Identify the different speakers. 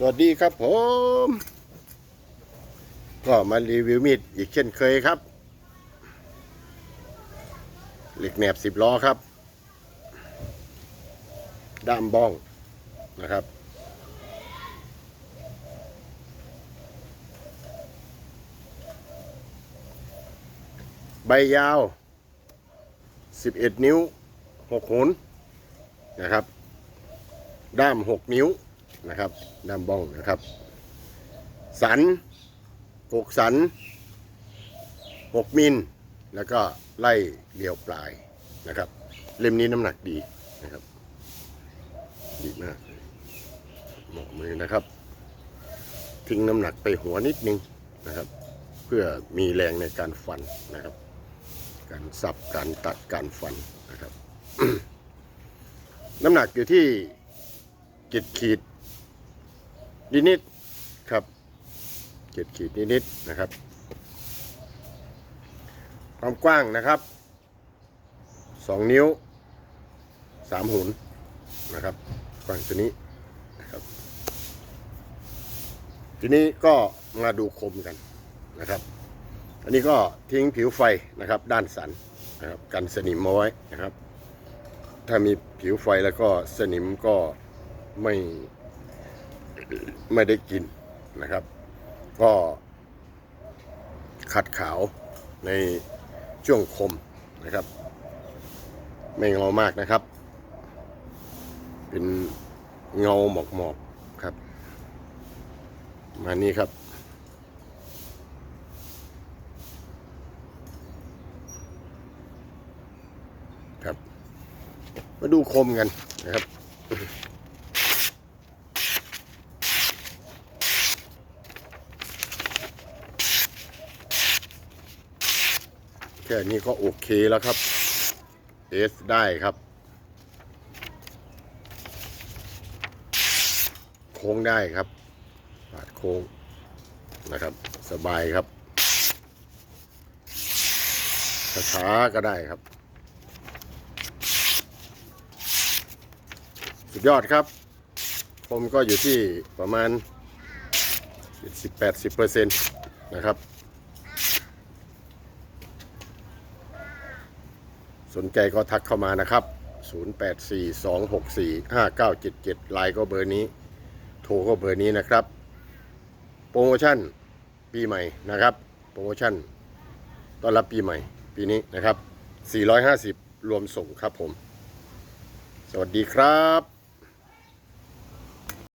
Speaker 1: สวัสดีครับผม ก็มารีวิวมีดอีกเช่นเคยครับ เหล็กแหนบสิบล้อครับ ด้ามบ้องนะครับ ใบยาว 11 นิ้ว 6หุนนะครับ ด้าม 6 นิ้ว นะครับด้ามบ้องนะครับ สันกกสัน6มิลแล้วก็ไล่เลียวปลายนะครับ เล่มนี้น้ำหนักดีนะครับ ดีมากเหมาะมือนะครับ ทิ้งน้ำหนักไปหัวนิดนึงนะครับ เพื่อมีแรงในการฟันนะครับ การสับการตัดการฟันนะครับ น้ำหนักอยู่ที่เจ็ดขีด นิดๆครับเจ็ดขีดนิดๆนะครับ ความกว้างนะครับสองนิ้วสามหุนนะครับกว้างตัวนี้นะครับ ทีนี้ก็มาดูคมกันนะครับ อันนี้ก็ทิ้งผิวไฟนะครับด้านสันนะครับกันสนิมเอาไว้นะครับ ถ้ามีผิวไฟแล้วก็สนิมก็ไม่ ไม่ได้กินนะครับ ก็ขัดขาวในช่วงคมนะครับ ไม่เงามากนะครับ เป็นเงาหมอกหมอกๆครับ มานี่ครับ ครับ มาดูคมกันนะครับ แค่นี้ก็โอเคแล้วครับเอสได้ครับ โค้งได้ครับปาดโค้งนะครับ สบายครับช้าๆก็ได้ครับ สุดยอดครับ ผมก็อยู่ที่ประมาณ70-80%นะครับ สนใจก็ทักเข้ามานะครับ 0842645977ไลน์ก็เบอร์นี้ โทรก็เบอร์นี้นะครับ โปรโมชั่นปีใหม่นะครับ โปรโมชั่นต้อนรับปีใหม่ ปีนี้นะครับ 450 รวมส่งครับผม สวัสดีครับ